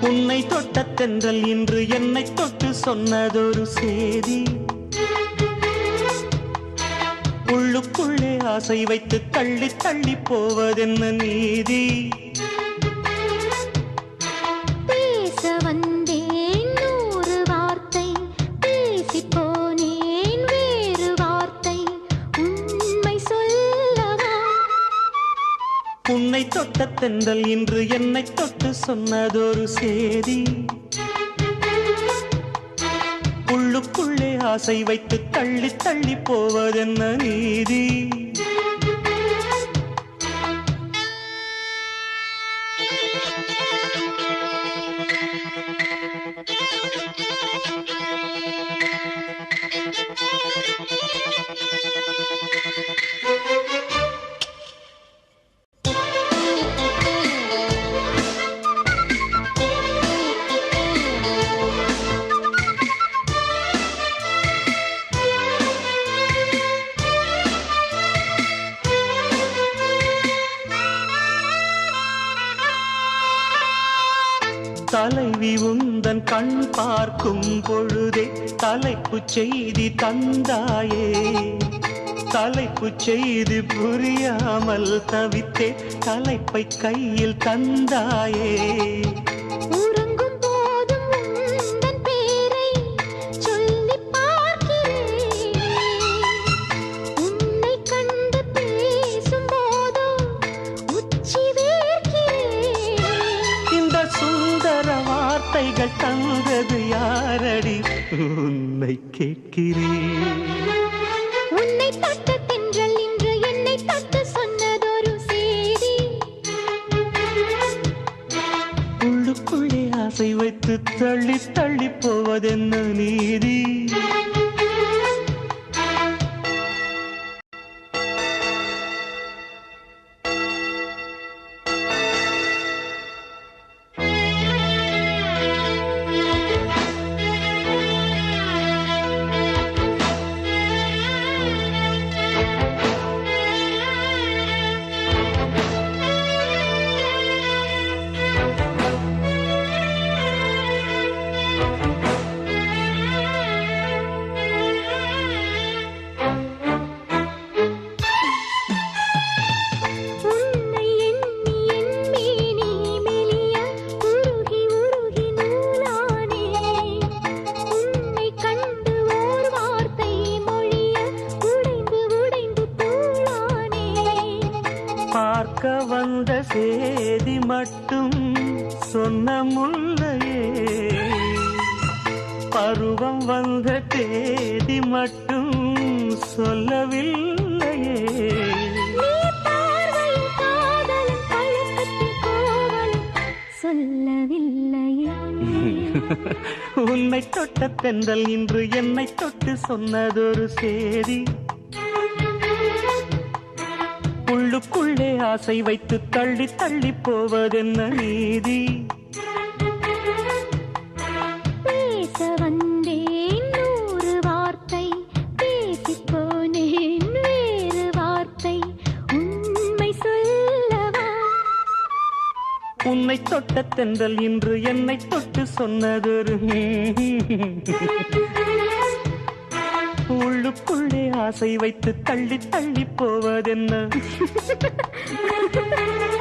உன்னை தொட்டத்தென்றல் இன்று என்னை தொட்டு சொன்னதொரு செய்தி. உள்ளுக்குள்ளே ஆசை வைத்து தள்ளி தள்ளி போவதென்ன நீதி? உன்னை தொட்ட தென்றல் இன்று என்னை தொட்டு சொன்னதொரு சேதி உள்ளுக்குள்ளே ஆசை வைத்து தள்ளி தள்ளி போவதென்ன நீதி? தலைவி உந்தன் கண் பார்க்கும் பொழுதே தலைப்பு செய்தி தந்தாயே. தலைப்பு செய்தி புரியாமல் தவித்தே தலைப்பை கையில் தந்தாயே. வார்த்தைகள் தந்தது யாரடி? உன்னை கேட்கிறேன். உன்னை தொட்ட தென்றல் இன்று என்னை தொட்டு சொன்னதொரு செய்தி. உள்ளுக்குள்ளே ஆசை வைத்து தள்ளி தள்ளி போவதென்ன நீதி? பார்க்க வந்த சேதி மட்டும் சொன்ன முல்லையே. பருவம் வந்த தேதி மட்டும் சொல்லவில்லையே. சொல்லவில்லையே. உன்னை தொட்ட தென்றல் இன்று என்னை தொட்டு சொன்னதொரு சேதி. உள்ளுக்குள்ளே ஆசை வைத்து தள்ளி தள்ளி போவதென்ன நீதி? பேச வந்தேன் நூறு வார்த்தை பேசிப் போனேன் வேறு வார்த்தை. உண்மை சொல்லவா? உன்னை தொட்ட தென்றல் இன்று என்னை தொட்டு சொன்னதொரு உள்ளுக்குள்ளே ஆசை வைத்து தள்ளி தள்ளி போவதென்ன?